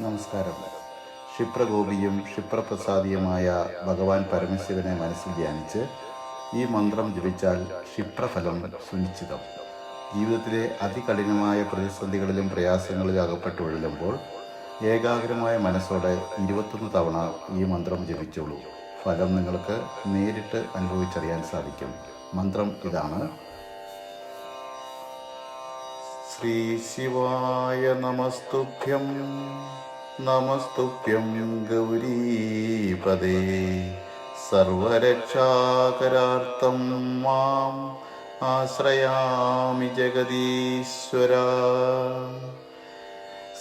നമസ്കാരം. ക്ഷിപ്രഗോപിയും ക്ഷിപ്രപ്രസാദിയുമായ ഭഗവാൻ പരമശിവനെ മനസ്സിൽ ധ്യാനിച്ച് ഈ മന്ത്രം ജപിച്ചാൽ ക്ഷിപ്രഫലം സുനിശ്ചിതം. ജീവിതത്തിലെ അതികഠിനമായ പ്രതിസന്ധികളിലും പ്രയാസങ്ങളിലും അകപ്പെട്ടു അകപ്പെട്ടുഴലുമ്പോൾ ഏകാഗ്രമായ മനസ്സോടെ ഇരുപത്തൊന്ന് തവണ ഈ മന്ത്രം ജപിച്ചോളൂ. ഫലം നിങ്ങൾക്ക് നേരിട്ട് അനുഭവിച്ചറിയാൻ സാധിക്കും. മന്ത്രം ഇതാണ്. ശ്രീ ശിവായ നമസ്തുഭ്യം. നമസ്തുഭ്യം ഗൗരീപദേ സർവരക്ഷാകരാർത്ഥം മാം ആശ്രയാമി ജഗദീശ്വര.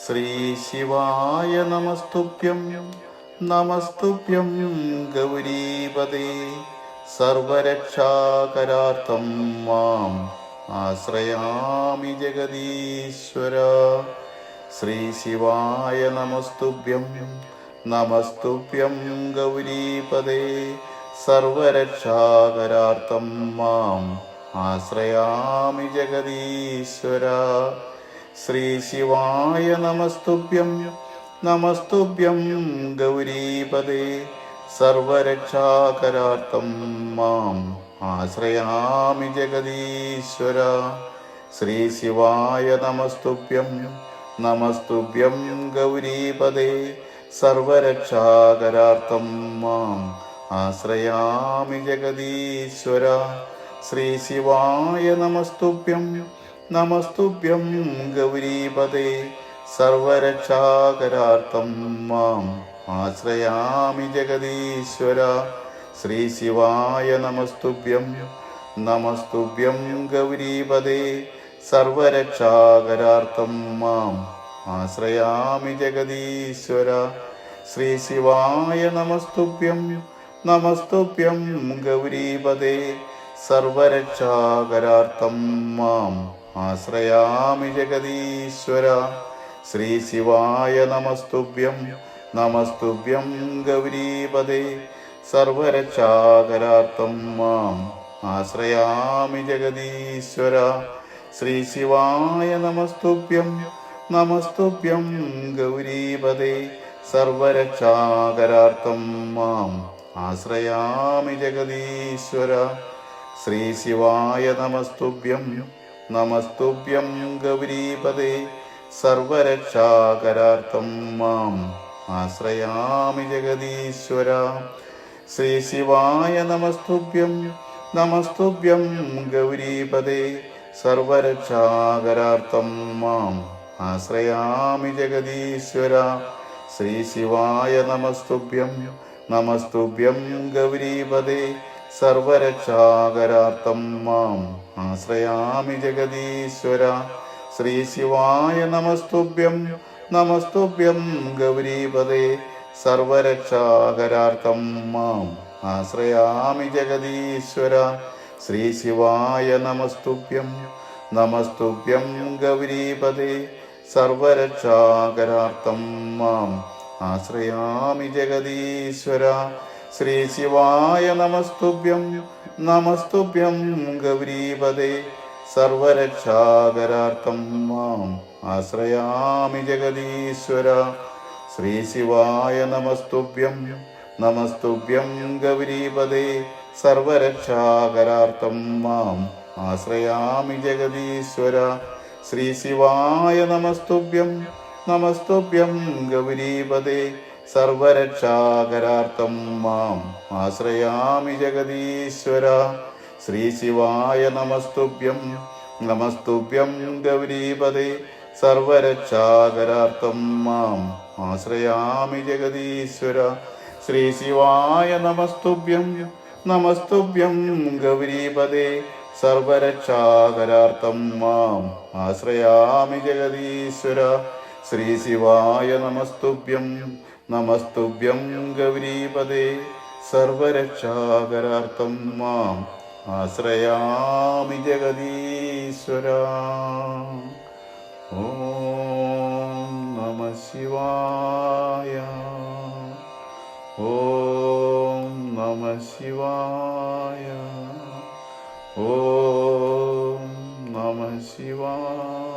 ശ്രീ ശിവായ നമസ്തുഭ്യം നമസ്തുഭ്യം ഗൗരീപദേ സർവരക്ഷാകരാർത്ഥം മാം ആശ്രയാമി ജഗദീശ്വര. ശ്രീ ശിവായ നമസ്തുഭ്യം. നമസ്തുഭ്യം ഗൗരീപദേ. സർവരക്ഷാകരാർത്ഥം മാം ആശ്രയാമി ജഗദീശ്വര. ശ്രീ ശിവായ നമസ്തുഭ്യം. നമസ്തുഭ്യം ഗൗരീപദേ. സർവരക്ഷാകരാർത്ഥം മാം ആശ്രയാമി ജഗദീശ്വര. ശ്രീ ശിവായ നമസ്തുഭ്യം. നമസ്തുഭ്യം ഗൗരീപദേ സർവരക്ഷാകരാർത്ഥം മാം ആശ്രയാമി ജഗദീശ്വര. ശ്രീ ശിവായ നമസ്തുഭ്യം നമസ്തുഭ്യം ഗൗരീപദേ സർവരക്ഷാകരാർത്ഥം മാം ആശ്രയാമി ജഗദീശ്വര. ശ്രീ ശിവായ നമസ്തുഭ്യം നമസ്തുഭ്യം ഗൗരീപദേ സർവരക്ഷാകരാർത്ഥം മാം ആശ്രയാമി ജഗദീശ്വര. ശ്രീ ശിവായ നമസ്തുഭ്യം നമസ്തുഭ്യം ഗൗരീപദേ സർവരക്ഷാകരാർത്ഥം മാം ആശ്രയാമി ജഗദീശ്വര. ശ്രീ ശിവായ നമസ്തുഭ്യം നമസ്തുഭ്യം ഗൗരീപദേ സർവരക്ഷാകരാർത്ഥം മാം ആശ്രയാമി ജഗദീശ്വര. ശ്രീ ശിവായ നമസ്തുഭ്യം നമസ്തുഭ്യം ഗൗരീപദേ സർവരക്ഷാകരാർത്ഥം മാം ആശ്രയാമി ജഗദീശ്വര. ശ്രീ ശിവായ നമസ്തുഭ്യം നമസ്തുഭ്യം ഗൗരീപദേ സർവരക്ഷാകരാർത്ഥം മാം ആശ്രയാമി ജഗദീശ്വര. ശ്രീ ശിവായ നമസ്തുഭ്യം നമസ്തുഭ്യം ഗൗരീപദേ സർവരക്ഷാകരാർത്ഥം മാം ആശ്രയാമി ജഗദീശ്വര. ശ്രീ ശിവായ നമസ്തുഭ്യം നമസ്തുഭ്യം ഗൗരീപദേ. സർവരക്ഷാകരാർത്ഥം മാം ആശ്രയാമി ജഗദീശ്വര. ശ്രീ ശിവായ നമസ്തുഭ്യം നമസ്തുഭ്യം ഗൗരീപദേ. സർവരക്ഷാകരാർത്ഥം മാം ആശ്രയാമി ജഗദീശ്വര. ശ്രീ ശിവായ നമസ്തുഭ്യം. നമസ്തുഭ്യം ഗൗരീപദേ സർവരക്ഷാകരാർത്ഥം മാം ആശ്രയാമി ജഗദീശ്വര. ശ്രീ ശിവായ നമസ്തുഭ്യം. നമസ്തുഭ്യം ഗൗരീപദേ സർവരക്ഷാകരാർത്ഥം മാം ആശ്രയാമി ജഗദീശ്വര. ശ്രീ ശിവായ നമസ്തുഭ്യം. നമസ്തുഭ്യം ഗൗരീപദേ സർവരക്ഷാകരാർത്ഥം മാം ആശ്രയാമി ജഗതീശ്വര ശ്രീ ശിവായ നമസ്തുഭ്യം നമസ്തുഭ്യം ഗൗരീപദേ സർവരക്ഷാകരാർത്ഥം മാം ആശ്രയാമി ജഗതീശ്വര ശ്രീ ശിവായ നമസ്തുഭ്യം നമസ്തുഭ്യം ഗൗരീപദേ സർവരക്ഷാകരാർത്ഥം മാം ആശ്രയാമി ജഗതീശ്വര ശ്രീ ശിവായ നമസ്തുഭ്യം നമസ്തുഭ്യം ഗൗരീപദേ. സർവരക്ഷാകരാർത്ഥം മാം ആശ്രയാമി ജഗദീശ്വര. ശ്രീ ശിവായ നമസ്തുഭ്യം നമസ്തുഭ്യം ഗൗരീപദേ. സർവരക്ഷാകരാർത്ഥം മാം ആശ്രയാമി ജഗദീശ്വര. ഓം നമ ശിവായ. ഓം നമ ശിവായ ॐ नमः शिवाय